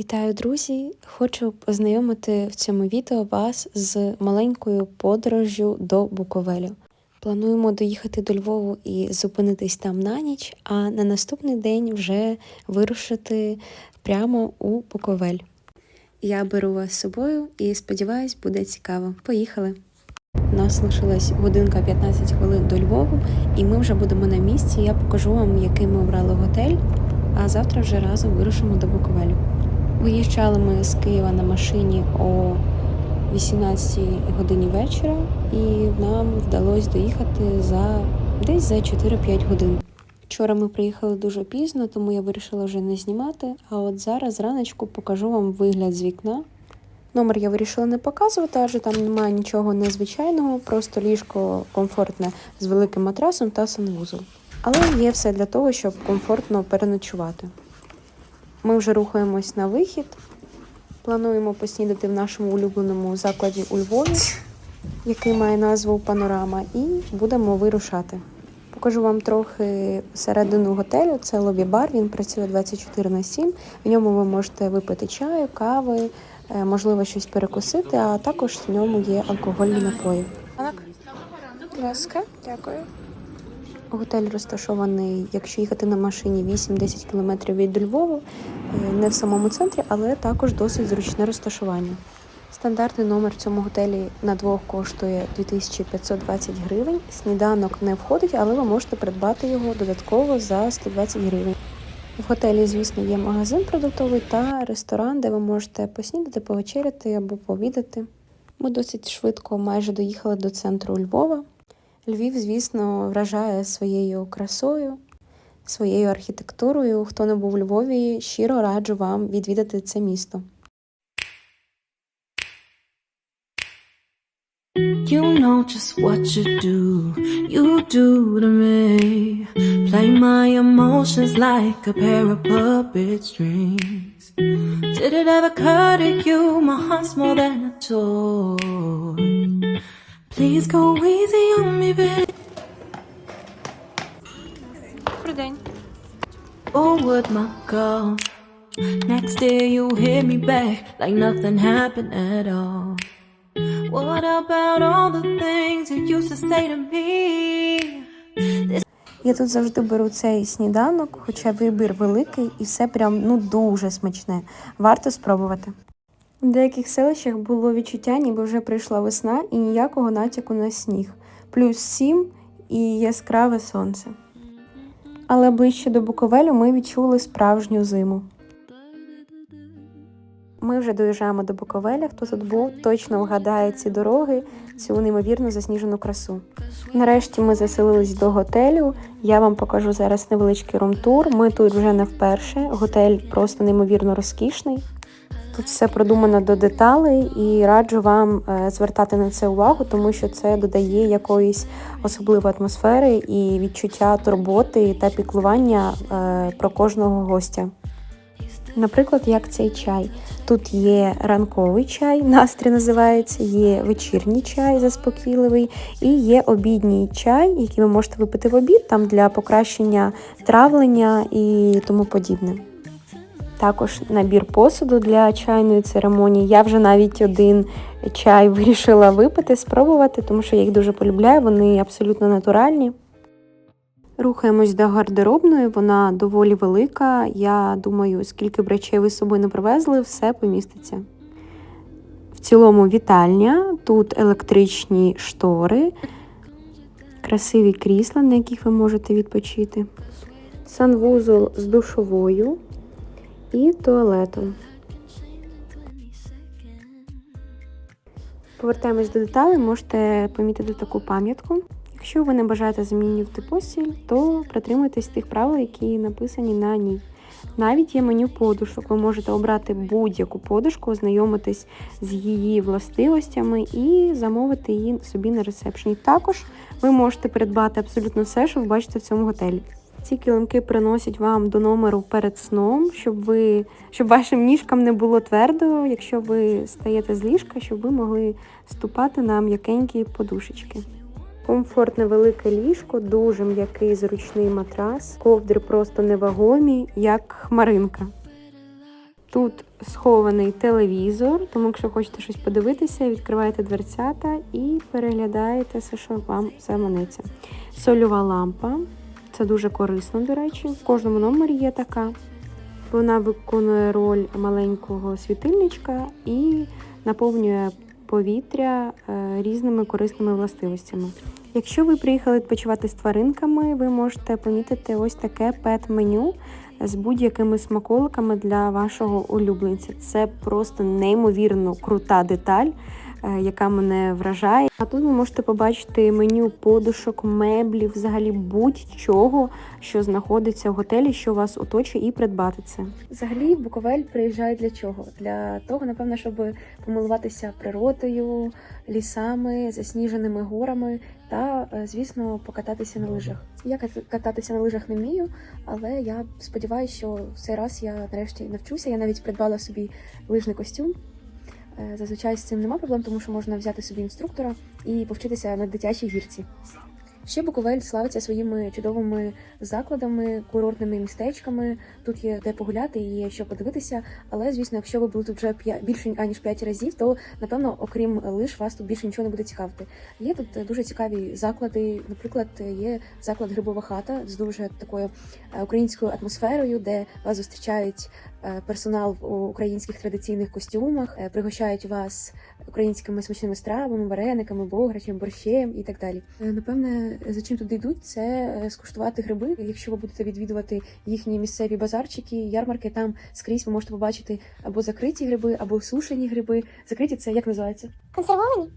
Вітаю, друзі! Хочу познайомити в цьому відео вас з маленькою подорожжю до Буковелю. Плануємо доїхати до Львову і зупинитись там на ніч, а на наступний день вже вирушити прямо у Буковель. Я беру вас з собою і сподіваюсь, буде цікаво. Поїхали! У нас лишилась годинка 15 хвилин до Львову, і ми вже будемо на місці. Я покажу вам, який ми обрали готель, а завтра вже разом вирушимо до Буковелю. Виїжджали ми з Києва на машині о 18 годині вечора, і нам вдалося доїхати за десь за 4-5 годин. Вчора ми приїхали дуже пізно, тому я вирішила вже не знімати. А от зараз зраночку покажу вам вигляд з вікна. Номер я вирішила не показувати, адже там немає нічого незвичайного, просто ліжко комфортне з великим матрасом та санвузол. Але є все для того, щоб комфортно переночувати. Ми вже рухаємось на вихід. Плануємо поснідати в нашому улюбленому закладі у Львові, який має назву Панорама, і будемо вирушати. Покажу вам трохи середину готелю. Це лобі-бар, він працює 24 на 7. В ньому ви можете випити чаю, кави, можливо, щось перекусити, а також в ньому є алкогольні напої. Будь ласка, дякую. Готель розташований, якщо їхати на машині 8-10 км від Львову, е, не в самому центрі, але також досить зручне розташування. Стандартний номер в цьому готелі на двох коштує 2520 гривень. Сніданок не входить, але ви можете придбати його додатково за 120 гривень. В готелі, звісно, є магазин продуктовий та ресторан, де ви можете поснідати, повечеряти або повідати. Ми досить швидко майже доїхали до центру Львова. Львів, звісно, вражає своєю красою, своєю архітектурою. Хто не був у Львові, щиро раджу вам відвідати це місто. You know just what you do, you do to me. Play my emotions like a pair of puppet strings. Did it ever occur to you my heart's more than a toy? Please go easy on me, baby. Добрий день. Oh, would my God. Next day you hit me back like nothing happened at all. Я тут завжди беру цей сніданок, хоча вибір великий і все прям ну дуже смачне. Варто спробувати. У деяких селищах було відчуття, ніби вже прийшла весна і ніякого натяку на сніг. Плюс сім і яскраве сонце. Але ближче до Буковелю ми відчули справжню зиму. Ми вже доїжджаємо до Буковеля. Хто тут був, точно вгадає ці дороги, цю неймовірно засніжену красу. Нарешті ми заселились до готелю. Я вам покажу зараз невеличкий румтур. Ми тут вже не вперше. Готель просто неймовірно розкішний. Тут все продумано до деталей і раджу вам е, звертати на це увагу, тому що це додає якоїсь особливої атмосфери і відчуття турботи та піклування е, про кожного гостя. Наприклад, як цей чай. Тут є ранковий чай, настрій називається, є вечірній чай заспокійливий, і є обідній чай, який ви можете випити в обід там для покращення травлення і тому подібне. Також набір посуду для чайної церемонії. Я вже навіть один чай вирішила випити, спробувати, тому що я їх дуже полюбляю, вони абсолютно натуральні. Рухаємось до гардеробної, вона доволі велика. Я думаю, скільки б речей ви з собою не привезли, все поміститься. В цілому вітальня, тут електричні штори, красиві крісла, на яких ви можете відпочити, санвузол з душовою і туалетом. Повертаємось до деталей, можете помітити таку пам'ятку. Якщо ви не бажаєте змінювати постіль, то притримуйтесь тих правил, які написані на ній. Навіть є меню подушок. Ви можете обрати будь-яку подушку, ознайомитись з її властивостями і замовити її собі на ресепшені. Також ви можете придбати абсолютно все, що ви бачите в цьому готелі. Ці килимки приносять вам до номеру перед сном, щоб ви щоб вашим ніжкам не було твердо, якщо ви стаєте з ліжка, щоб ви могли ступати на м'якенькі подушечки. Комфортне велике ліжко, дуже м'який зручний матрас, ковдри просто невагомі, як хмаринка. Тут схований телевізор, тому якщо хочете щось подивитися, відкриваєте дверцята і переглядаєте все, що вам заманеться. Сольова лампа. Це дуже корисно, до речі. В кожному номері є така. Вона виконує роль маленького світильничка і наповнює повітря е, різними корисними властивостями. Якщо ви приїхали відпочивати з тваринками, ви можете помітити ось таке пет-меню з будь-якими смаколиками для вашого улюбленця. Це просто неймовірно крута деталь, яка мене вражає. А тут ви можете побачити меню подушок, меблів, взагалі будь-чого, що знаходиться в готелі, що вас оточує, і придбати це. Взагалі, Буковель приїжджає для чого? Для того, напевно, щоб помилуватися природою, лісами, засніженими горами та, е, звісно, покататися на лижах. Я кат- кататися на лижах не вмію, але я сподіваюся, що в цей раз я нарешті навчуся. Я навіть придбала собі лижний костюм. Е, Зазвичай з цим нема проблем, тому що можна взяти собі інструктора і повчитися на дитячій гірці. Ще Буковель славиться своїми чудовими закладами, курортними містечками. Тут є де погуляти і є що подивитися. Але звісно, якщо ви були тут вже більше аніж 5 разів, то напевно, окрім лиш, вас тут більше нічого не буде цікавити. Є тут е, дуже цікаві заклади. Наприклад, є заклад Грибова хата з дуже такою е, українською атмосферою, де вас зустрічають персонал в українських традиційних костюмах, е, пригощають вас українськими смачними стравами, варениками, бограчем, борщем і так далі. Е, Напевне, за чим туди йдуть, це е, скуштувати гриби. Якщо ви будете відвідувати їхні місцеві базарчики, ярмарки, там скрізь ви можете побачити або закриті гриби, або сушені гриби. Закриті це як називається? Консервовані?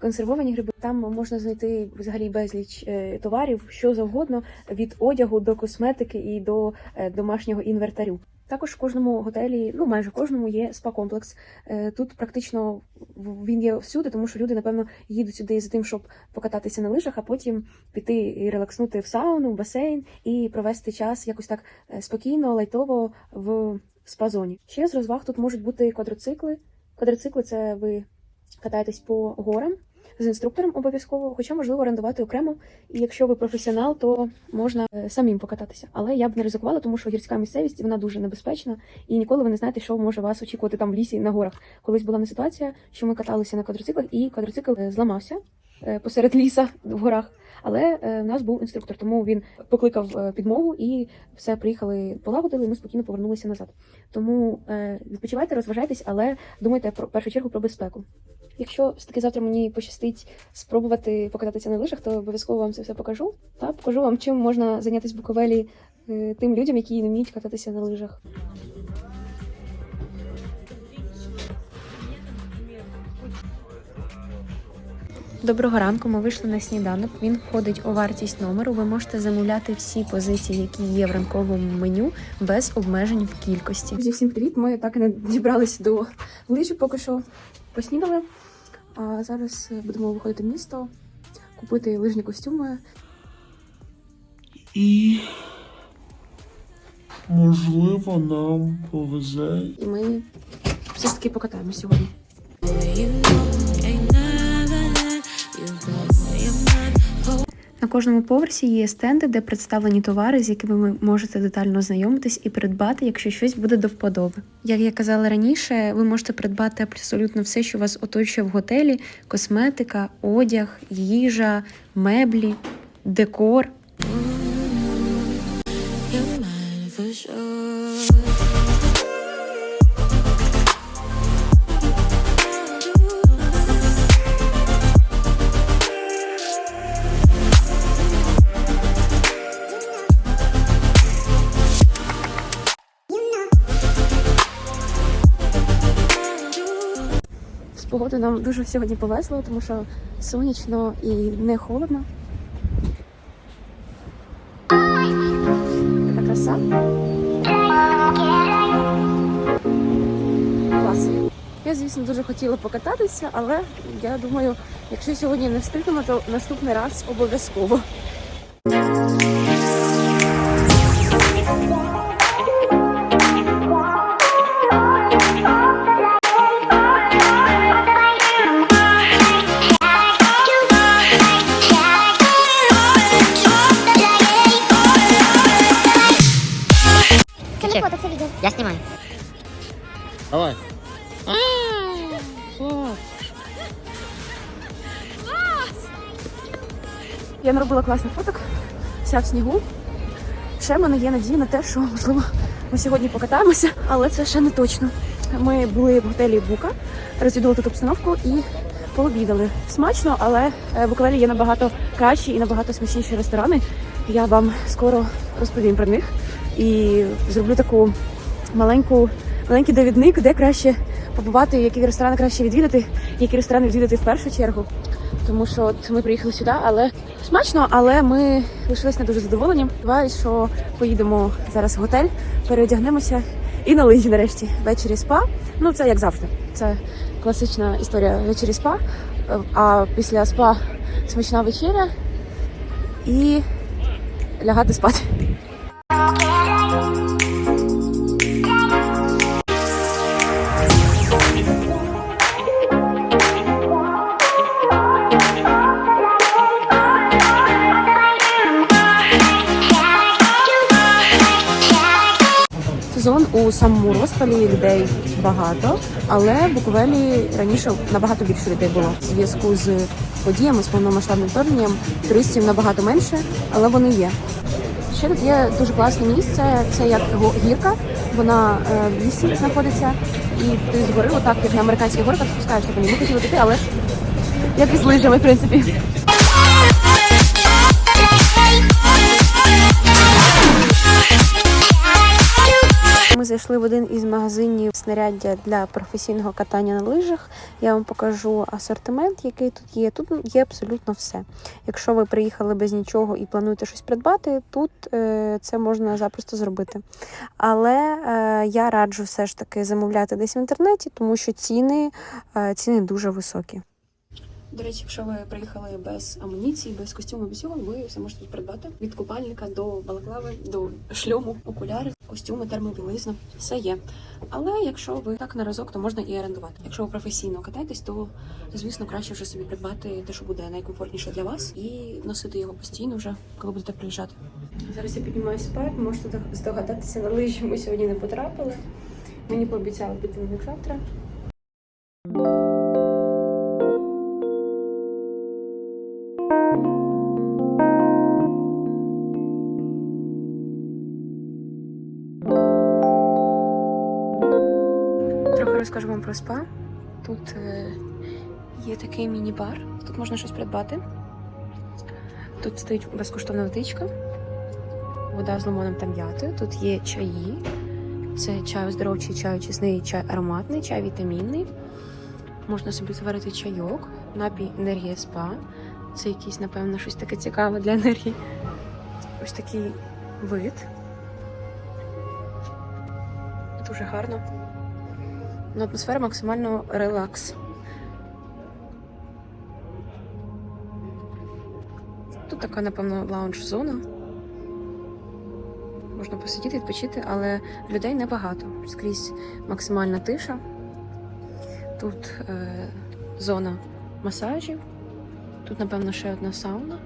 Консервовані гриби. Там можна знайти взагалі безліч е, товарів, що завгодно, від одягу до косметики і до е, домашнього інвентарю. Також в кожному готелі, ну майже кожному є спа-комплекс. Е, Тут практично в- він є всюди, тому що люди, напевно, їдуть сюди за тим, щоб покататися на лижах, а потім піти і релакснути в сауну, в басейн і провести час якось так е, спокійно, лайтово в спа-зоні. Ще з розваг тут можуть бути квадроцикли. Квадроцикли це ви катаєтесь по горам з інструктором обов'язково, хоча можливо орендувати окремо. І якщо ви професіонал, то можна е, самим покататися. Але я б не ризикувала, тому що гірська місцевість вона дуже небезпечна, і ніколи ви не знаєте, що може вас очікувати там в лісі на горах. Колись була не ситуація, що ми каталися на квадроциклах, і квадроцикл е, зламався е, посеред ліса в горах. Але в нас був інструктор, тому він покликав підмогу і все приїхали, полагодили. і Ми спокійно повернулися назад. Тому відпочивайте, розважайтесь, але думайте про першу чергу про безпеку. Якщо все таки завтра мені пощастить спробувати покататися на лижах, то обов'язково вам це все покажу. Та покажу вам, чим можна зайнятися в Буковелі е, тим людям, які не вміють кататися на лижах. Доброго ранку. Ми вийшли на сніданок. Він входить у вартість номеру. Ви можете замовляти всі позиції, які є в ранковому меню, без обмежень в кількості. Друзі, всім привіт! Ми так і не дібралися до лижі, поки що поснідали. А зараз е, будемо виходити в місто, купити лижні костюми. І можливо нам повезе І ми все ж таки покатаємось сьогодні. На кожному поверсі є стенди, де представлені товари, з якими ви можете детально знайомитись і придбати, якщо щось буде до вподоби. Як я казала раніше, ви можете придбати абсолютно все, що вас оточує в готелі: косметика, одяг, їжа, меблі, декор. З нам дуже сьогодні повезло, тому що сонячно і не холодно. Така краса. Клас. Я, звісно, дуже хотіла покататися, але я думаю, якщо сьогодні не встигнемо, то наступний раз обов'язково. Давай. Я наробила класних фоток, вся в снігу. Ще в мене є надія на те, що можливо ми сьогодні покатаємося, але це ще не точно. Ми були в готелі Бука, розвідали тут обстановку і пообідали. Смачно, але е, в Буковелі є набагато кращі і набагато смачніші ресторани. Я вам скоро розповім про них і зроблю таку маленьку, маленький довідник, де краще побувати, які ресторани краще відвідати, які ресторани відвідати в першу чергу. Тому що от ми приїхали сюди, але смачно, але ми лишились не дуже задоволені. Сподіваюсь, що поїдемо зараз в готель, переодягнемося і на лижі нарешті. Ввечері спа. Ну це як завжди. Це класична історія ввечері спа. А після спа смачна вечеря і лягати спати. Сезон у самому розпалі людей багато, але в Буковелі раніше набагато більше людей було. В зв'язку з подіями з повномасштабним вторгненням туристів набагато менше, але вони є. Ще тут є дуже класне місце. Це як гірка. Вона е, в лісі знаходиться, і ти згори, отак як на американських горках, спускаєшся по. Ми хотіли піти, але ж як і з лижами, в принципі. Зайшли в один із магазинів снаряддя для професійного катання на лижах. Я вам покажу асортимент, який тут є. Тут є абсолютно все. Якщо ви приїхали без нічого і плануєте щось придбати, тут е, це можна запросто зробити. Але е, я раджу все ж таки замовляти десь в інтернеті, тому що ціни, е, ціни дуже високі. До речі, якщо ви приїхали без амуніції, без костюму, без цього, ви все можете придбати від купальника до балаклави, до шльому, окуляри, костюми, термобілизна, все є. Але якщо ви так на разок, то можна і орендувати. Якщо ви професійно катаєтесь, то звісно краще вже собі придбати те, що буде найкомфортніше для вас, і носити його постійно вже, коли будете приїжджати. Зараз я піднімаюся спати, можете здогадатися, на лижі ми сьогодні не потрапили. Мені пообіцяли піти на завтра. Розкажу вам про спа. Тут е, є такий міні-бар, тут можна щось придбати. Тут стоїть безкоштовна водичка, вода з лимоном та м'ятою. Тут є чаї. Це чай оздоровчий, чай очисний, чай ароматний, чай вітамінний. Можна собі заварити чайок, напій енергія спа. Це якийсь, напевно, щось таке цікаве для енергії. Ось такий вид. Дуже гарно. Ну, атмосфера максимально релакс. Тут така, напевно, лаунж-зона. Можна посидіти, відпочити, але людей небагато. Скрізь максимальна тиша. Тут е, зона масажів. Тут, напевно, ще одна сауна.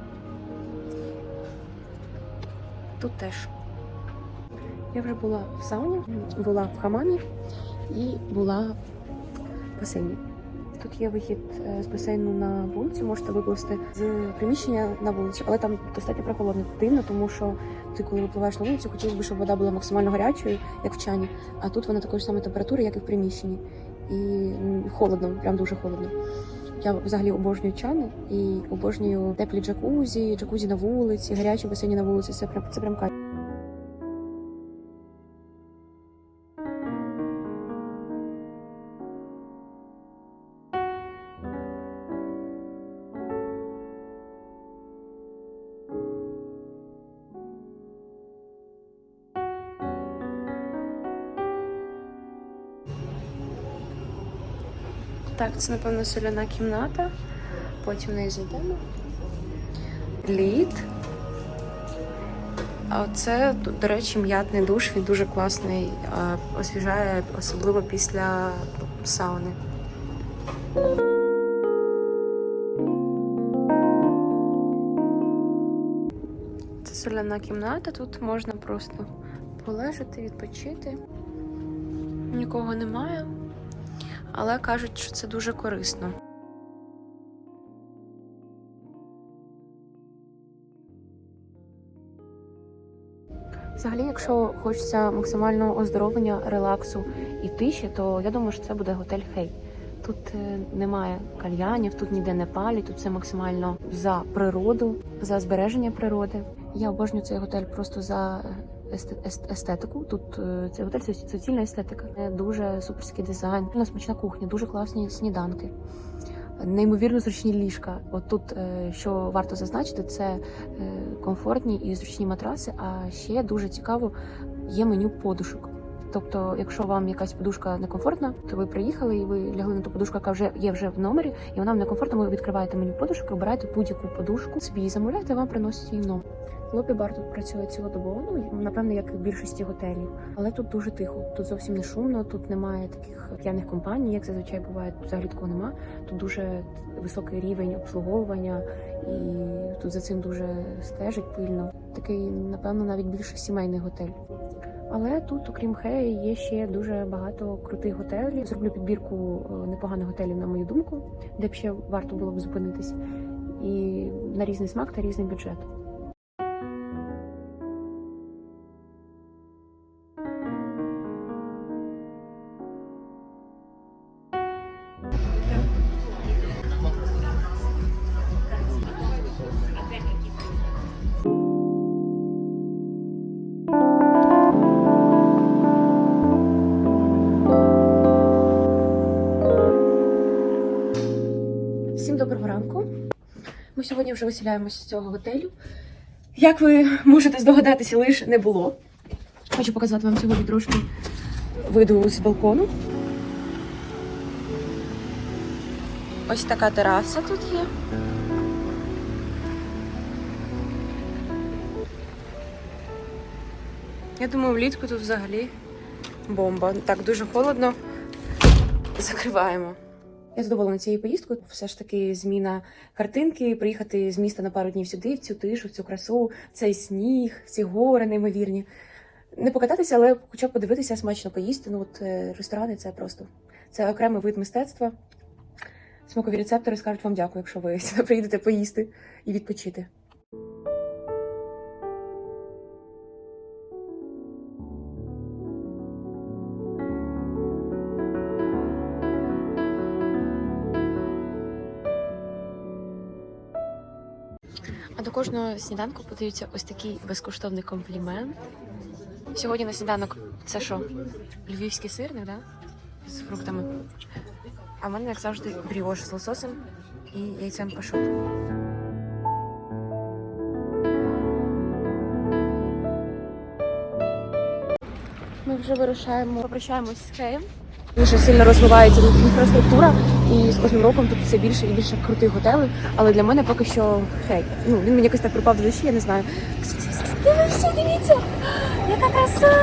Тут теж. Я вже була в сауні, була в хамамі і була в басейні. Тут є вихід е, з басейну на вулицю, можете виплисти з приміщення на вулицю, але там достатньо прохолодно. Дивно, тому що ти, коли випливаєш на вулицю, хотілося б, щоб вода була максимально гарячою, як в чані, а тут вона такої ж самої температури, як і в приміщенні. І холодно, прям дуже холодно. Я взагалі обожнюю чани і обожнюю теплі джакузі, джакузі на вулиці, гарячі басейні на вулиці. Це прям це прям кайф. Так, це, напевно, соляна кімната. Потім в неї зайдемо. Лід. А це, до речі, м'ятний душ, він дуже класний, освіжає, особливо після сауни. Це соляна кімната, тут можна просто полежати, відпочити. Нікого немає, але кажуть, що це дуже корисно. Взагалі, якщо хочеться максимального оздоровлення, релаксу і тиші, то я думаю, що це буде готель Хей. Тут е, немає кальянів, тут ніде не палять, тут це максимально за природу, за збереження природи. Я обожнюю цей готель просто за ест- естетику. Тут це цей готель суцільна естетика. Е, Дуже суперський дизайн, смачна кухня, дуже класні сніданки. Неймовірно зручні ліжка. От тут, е, що варто зазначити, це е, комфортні і зручні матраси. А ще дуже цікаво є меню подушок. Тобто, якщо вам якась подушка некомфортна, то ви приїхали і ви лягли на ту подушку, яка вже є вже в номері, і вона вам некомфортна. Ви відкриваєте меню подушок, обираєте будь-яку подушку, собі її замовляєте, вам приносять її в номер. Лобі бар тут працює цілодобово, ну напевно, як і в більшості готелів, але тут дуже тихо. Тут зовсім не шумно, тут немає таких п'яних компаній, як зазвичай буває. Тут взагалі такого нема. Тут дуже високий рівень обслуговування, і тут за цим дуже стежить пильно. Такий, напевно, навіть більше сімейний готель. Але тут, окрім Хеї, є ще дуже багато крутих готелів. Зроблю підбірку е, непоганих готелів, на мою думку, де б ще варто було б зупинитись. І на різний смак та різний бюджет. Сьогодні вже виселяємося з цього готелю. Як ви можете здогадатися, лише не було. Хочу показати вам сьогодні трошки виду з балкону. Ось така тераса тут є. Я думаю, влітку тут взагалі бомба. Так, дуже холодно. Закриваємо. Я задоволена цією поїздкою. Все ж таки зміна картинки, приїхати з міста на пару днів сюди, в цю тишу, в цю красу, цей сніг, ці гори неймовірні. Не покататися, але хоча б подивитися, смачно поїсти. Ну от е, ресторани це просто це окремий вид мистецтва. Смакові рецептори скажуть вам дякую, якщо ви сюди приїдете поїсти і відпочити. До кожного сніданку подаються ось такий безкоштовний комплімент. Сьогодні на сніданок це що? Львівський сирник, да? З фруктами. А в мене, як завжди, бріош з лососем і яйцем пашот. Ми вже вирушаємо, попрощаємось з Хеєм. Дуже сильно розвивається інфраструктура, і з кожним роком тут все більше і більше крутих готелів. Але для мене поки що хей. Ну він мені якось так припав до душі, я не знаю. Дивіться, дивіться, яка краса!